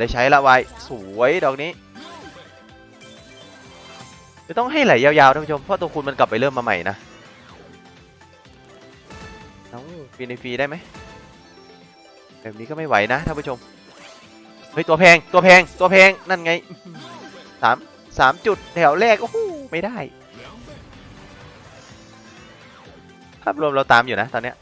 ได้ใช้ละไวายสวยดอกนี้จะต้องให้ไหลยาวๆท่านผู้ชมเพราะตัวคุณมันกลับไปเริ่มมาใหม่นะเอ้าฟรีนฟรีได้ไหมแบบนี้ก็ไม่ไหวนะท่านผู้ชมเฮ้ยตัวแพงตัวแพงตัวแพงนั่นไงสามสามจุดแถวแรกโอ้โหไม่ได้ภาพรวมเราตามอยู่นะตอนเนี้ย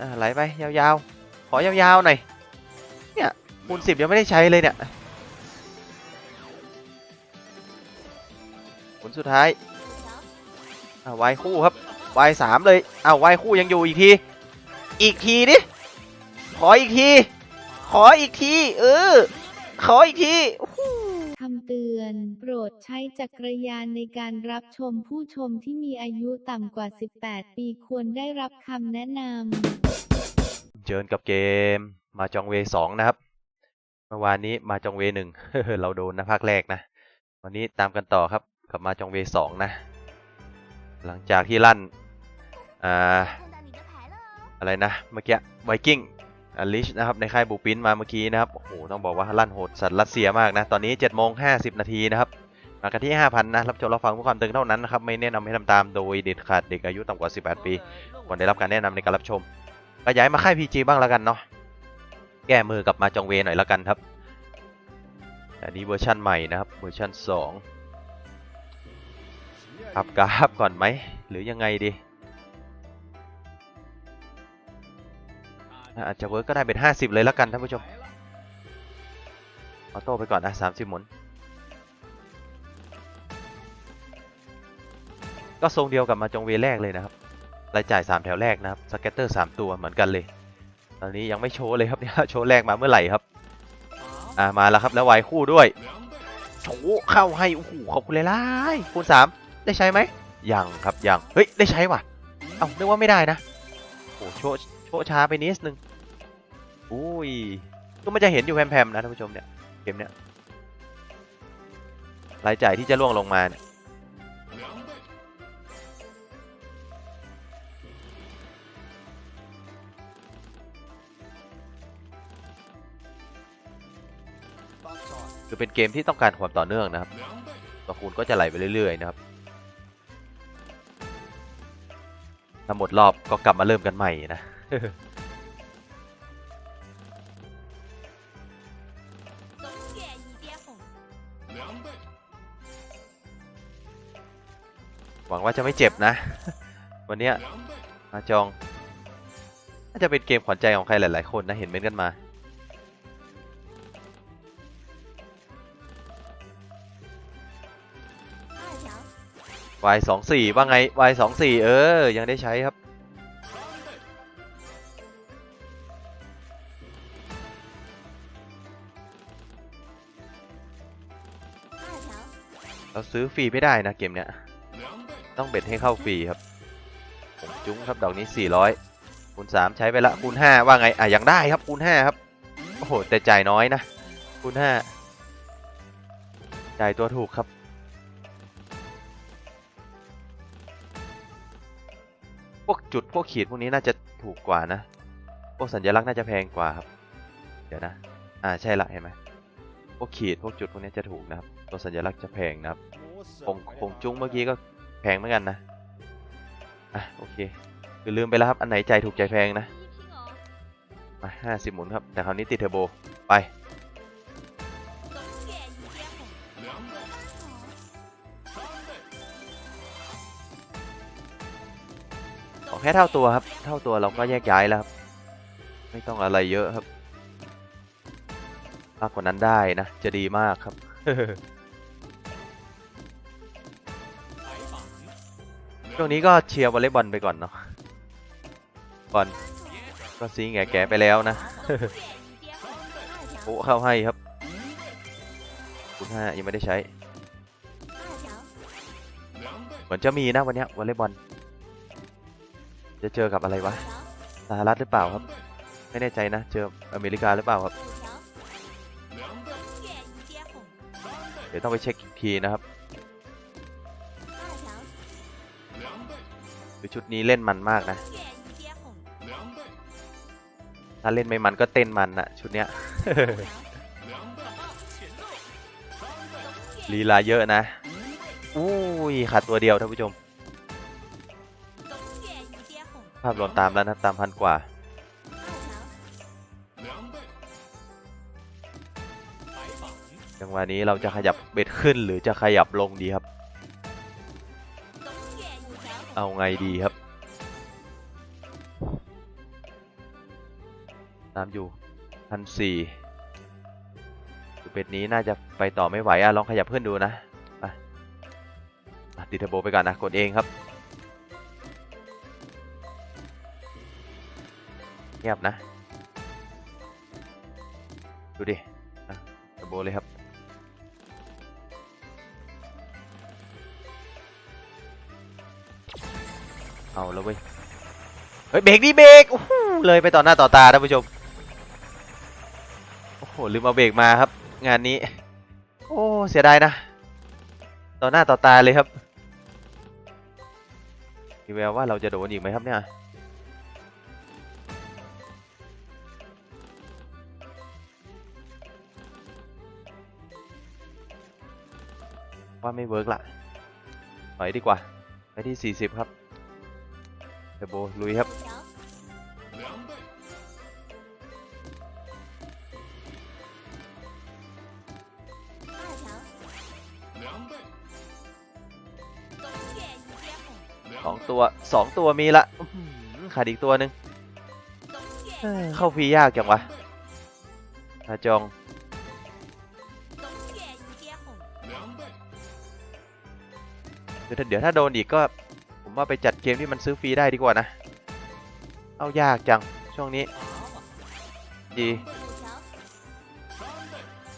อะไหลไปยาวๆ ขอยาวๆหน่อย เนี่ยคูณสิบยังไม่ได้ใช้เลยเนี่ย ผลสุดท้ายอ่าวายคู่ครับวายสามเลยอ้าววายคู่ยังอยู่อีกที อีกทีดิขออีกที ขออีกที เออ ขออีกที อน โปรดใช้จักรยานในการรับชมผู้ชมที่มีอายุต่ำกว่า 18 ปีควรได้รับคำแนะนำเจิญกับเกม มาจองเวสองนะครับ เมื่อวานนี้มาจองเวหนึ่งเราโดนนะภาคแรกนะ วันนี้ตามกันต่อครับกับมาจองเวสองนะ หลังจากที่ลั่น อ่า อะไรนะ เมื่อกี้ไวกิ้ง อลิชนะครับในค่ายบูปินมาเมื่อกี้นะครับ โอ้โห ต้องบอกว่าลั่นโหดสัตว์รัสเซียมากนะ ตอนนี้7โมง50นาทีนะครับ มากันที่ 5,000 นะ รับชมรับฟังเพื่อความตึงเท่านั้นนะครับ ไม่แนะนำให้ทำตามโดยเด็ดขาดเด็กอายุต่ำกว่า 18 ปีควรได้รับการแนะนำในการรับชมก็ย้ายมาค่าย PG บ้างแล้วกันเนาะ แก้มือกับมาจองเวหน่อยแล้วกันครับ อันนี้เวอร์ชันใหม่นะครับ เวอร์ชัน2ปรับกราฟก่อนไหม หรือยังไงดี อาจจะเวิร์กก็ได้เป็น 50 เลยแล้วกันท่านผู้ชมออโต้ไปก่อนนะ30 หมุน ก็ทรงเดียวกับมาจงเวแรกเลยนะครับรายจ่าย 3 แถวแรกนะครับสเก็ตเตอร์ 3 ตัวเหมือนกันเลย ตอนนี้ยังไม่โชว์เลยครับเนี่ยโชว์แรกมาเมื่อไหร่ครับ อ่ามาแล้วครับแล้วไวคู่ด้วยโชว์เข้าให้โอ้โหขอบคุณเลยล่ะคูณ3ได้ใช้ไหมยังครับยังเฮ้ยได้ใช้ว่ะ เอ้านึกว่าไม่ได้นะโอ้โหโชว์ ป๊ช้าไปนิดนึงอุ้ยก็มันจะเห็นอยู่แพมๆนะท่านผู้ชมเนี่ยเกมเนี่ยรายจ่ายที่จะล่วงลงมาเนี่ยคือเป็นเกมที่ต้องการความต่อเนื่องนะครับตัวคูณก็จะไหลไปเรื่อยๆนะครับถ้าหมดรอบก็กลับมาเริ่มกันใหม่นะ หวังว่าจะไม่เจ็บนะ วันนี้มาจองน่าจะเป็นเกมขวัญใจของใครหลายๆคนนะ เห็นเม้นกันมา二条 Y สองสี่ว่าไง Y สองสี่เออ ยังได้ใช้ครับ เราซื้อฟรีไม่ได้นะเกมเนี้ย ต้องเบ็ดให้เข้าฟรีครับ ผมจุ้งครับดอกนี้ 400คูณ3ใช้ไปละคูณ5ว่าไงอะยังได้ครับคูณ5ครับโอ้โหแต่จ่ายน้อยนะคูณ5จ่ายตัวถูกครับพวกจุดพวกขีดพวกนี้น่าจะถูกกว่านะ พวกสัญลักษณ์น่าจะแพงกว่าครับ เดี๋ยวนะ อ่าใช่ละเห็นไหมพวกขีดพวกจุดพวกนี้จะถูกนะครับัวสัญลักษณ์จะแพงนะครับผงจุ้งเมื่อกี้ก็แพงเหมือนกันนะอะโอเคคือลืมไปแล้วครับอันไหนใจถูกใจแพงนะมาห้าสิบหมุนครับ แต่คราวนี้ติดเทอร์โบไปแค่เท่าตัวครับ เท่าตัวเราก็แยกย้ายแล้วครับ ไม่ต้องอะไรเยอะครับ มากกว่านั้นได้นะ จะดีมากครับ ช่วงนี้ก็เชียร์วอลเลย์บอลไปก่อนเนาะบอลก็ซีแง่แก่ไปแล้วนะโอ้เข้าให้ครับคุณห้ายังไม่ได้ใช้เหมือนจะมีนะวันนี้วอลเลย์บอลจะเจอกับอะไรวะสหรัฐหรือเปล่าครับ ไม่แน่ใจนะ เจออเมริกาหรือเปล่าครับ เดี๋ยวต้องไปเช็คอีกทีนะครับือชุดนี้เล่นมันมากนะ ถ้าเล่นไม่มันก็เต้นมันนะชุดเนี้ยลีลาเยอะนะ อุ้ยขาดตัวเดียวท่านผู้ชม ภาพหลอนตามแล้วนะตามพันกว่าจังหวะนี้เราจะขยับเบ็ดขึ้นหรือจะขยับลงดีครับ เอาไงดีครับ ตามอยู่พันสี่เบ็ดนี้น่าจะไปต่อไม่ไหวอะลองขยับขึ้นดูนะไปอะติดเทอร์โบไปก่อนนะ กดเองครับเงียบนะ ดูดิเทอร์โบเลยครับ เอาแล้วเว้ย เฮ้ยเบรกดิเบรกโอ้โหเลยไปต่อหน้าต่อตาท่านผู้ชม โอ้โหลืมเอาเบรกมาครับ งานนี้ โอ้เสียดายนะ ต่อหน้าต่อตาเลยครับมีแววว่าเราจะโดนอีกไหมครับเนี่ยว่าไม่เวิร์กละถอยดีกว่า ไปที่ 40 ครับ โบลุยครับสองตัวสองตัวมีละขาดอีกตัวหนึ่งเข้าฟียากจังวะอาจองเดี๋ยวถ้าโดนอีกก็ ว่าไปจัดเกมที่มันซื้อฟรีได้ดีกว่านะ เอายากจังช่วงนี้ ดี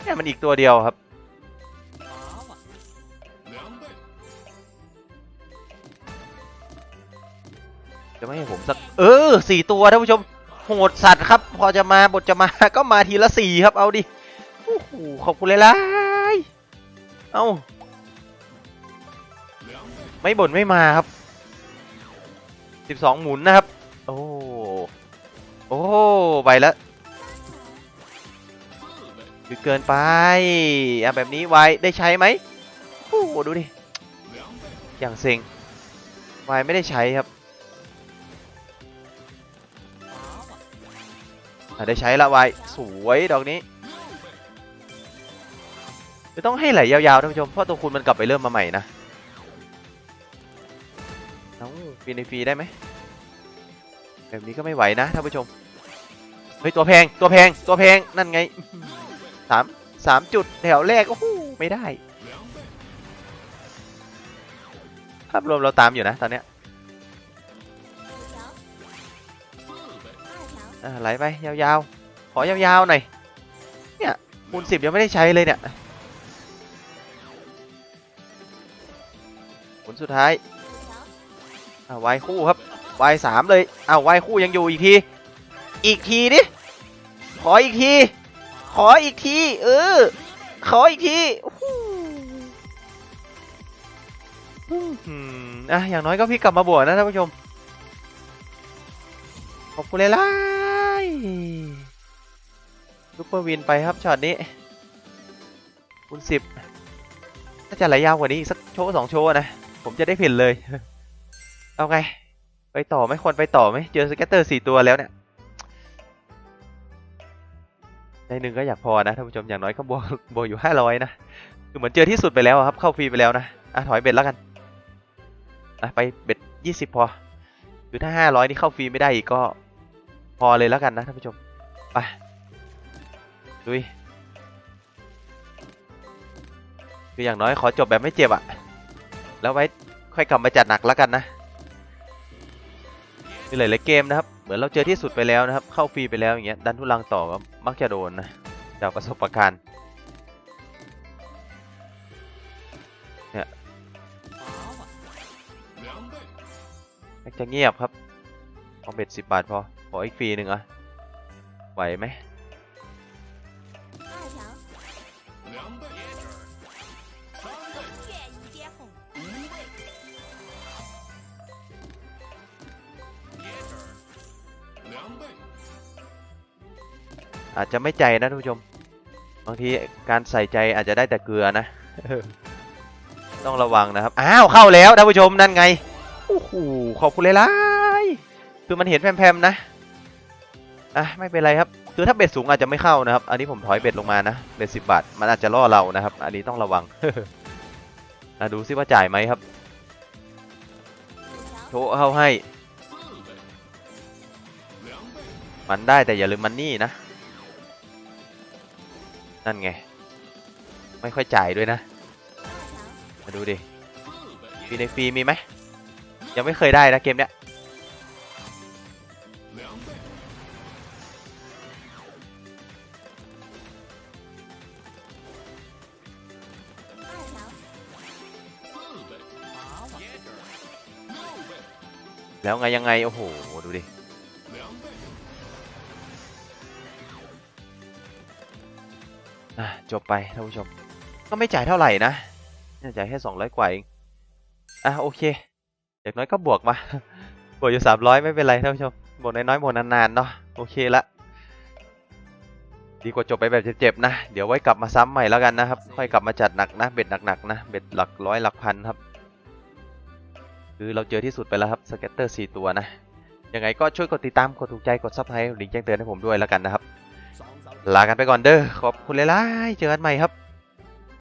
แค่มันอีกตัวเดียวครับ จะไม่ให้ผมสัก เออสี่ตัวท่านผู้ชม โหดสัตว์ครับ พอจะมาบทจะมาก็มาทีละสี่ครับเอาดิโอ้โหขอบคุณเลยล่ะเอาไม่บ่นไม่มาครับ สิบสองหมุนนะครับ โอ้โอ้ไปแล้วคือเกินไปอะแบบนี้ไวได้ใช้ไหมโอ้ดูดิ อย่างเซ็งไวไม่ได้ใช้ครับได้ใช้ละไวสวยดอกนี้จะต้องให้ไหลยาวๆท่านผู้ชมเพราะตัวคุณมันกลับไปเริ่มมาใหม่นะ ฟรีในฟรีได้ไหมแบบนี้ก็ไม่ไหวนะท่านผู้ชม เฮ้ย ตัวแพงตัวแพงตัวแพงนั่นไงสามสามจุดแถวแรกโอ้โหไม่ได้ ภาพรวมเราตามอยู่นะตอนเนี้ยไหลไปยาวๆ ขอยาวๆหน่อย เนี่ยคูณสิบยังไม่ได้ใช้เลยเนี่ยผลสุดท้าย วายคู่ครับวายสามเลยอ้าววายคู่ยังอยู่อีกที อีกทีดิ ขออีกที ขออีกที เออ ขออีกทีอืมอะอย่างน้อยก็พี่กลับมาบวกนะท่านผู้ชม ขอบคุณเลยล่ะซุปเปอร์วินไปครับช็อตนี้คูณสิบน่าจะไหลยาวกว่านี้สักโชว์สองโชว์นะ ผมจะได้เห็นเลย เอาไง ไปต่อไหมควรไปต่อไหมเจอสเก็ตเตอร์สี่ตัวแล้วเนี่ย ในหนึ่งก็อยากพอนะท่านผู้ชมอย่างน้อยก็บวกบวกอยู่ห้าร้อยนะ คือเหมือนเจอที่สุดไปแล้วครับ เข้าฟรีไปแล้วนะ อะถอยเบ็ดแล้วกัน อะไปเบ็ดยี่สิบพอ คือถ้าห้าร้อยนี่เข้าฟรีไม่ได้อีกก็พอเลยแล้วกันนะท่านผู้ชม ไปดุยคืออย่างน้อยขอจบแบบไม่เจ็บอะแล้วไว้ค่อยกลับมาจัดหนักแล้วกันนะ มีหลายๆเกมนะครับเหมือนเราเจอที่สุดไปแล้วนะครับ เข้าฟรีไปแล้วอย่างเงี้ยดันทุลังต่อก็มักจะโดนนะจากประสบการณ์เนี่ยมักจะเงียบครับเอาเบ็ดสิบบาทพอขออีกฟรีหนึ่งอะไหวไหม อาจจะไม่ใจนะท่านผู้ชม บางทีการใส่ใจอาจจะได้แต่เกลือนะ ต้องระวังนะครับ อ้าวเข้าแล้วท่านผู้ชมนั่นไง โอ้โหขอบคุณเลยล่ยคือมันเห็นแพมๆนะ อะไม่เป็นไรครับ คือถ้าเบ็ดสูงอาจจะไม่เข้านะครับ อันนี้ผมถอยเบ็ดลงมานะ เบ็ดสิบบาท มันอาจจะล่อเรานะครับ อันนี้ต้องระวังอะดูซิว่าจ่ายไหมครับ โช，เข้าให้ มันได้แต่อย่าลืมมันนี่นะ นั่นไง ไม่ค่อยจ่ายด้วยนะ มาดูดิฟรีในฟรีมีไหม ยังไม่เคยได้นะเกมเนี้ยแล้วไงยังไง โอ้โห ดูดิ จบไปท่านผู้ชม ก็ไม่จ่ายเท่าไหร่นะเนี่ยจ่ายแค่สองร้อยกว่าเองอะโอเคอย่างน้อยก็บวกมา บวกอยู่สามร้อยไม่เป็นไรท่านผู้ชม บวกน้อยๆบวกนานๆเนาะโอเคละดีกว่าจบไปแบบเจ็บๆนะ เดี๋ยวไว้กลับมาซ้ำใหม่แล้วกันนะครับ ค่อยกลับมาจัดหนักนะเบ็ดหนักๆนะเบ็ดหลักร้อยหลักพันครับ คือเราเจอที่สุดไปแล้วครับสเก็ตเตอร์สี่ตัวนะยังไงก็ช่วยกดติดตามกดถูกใจกดซับสไครต์ลิงก์แจ้งเตือนให้ผมด้วยแล้วกันนะครับ ลากันไปก่อนเด้อขอบคุณเลยล่ะเจอกันใหม่ครับ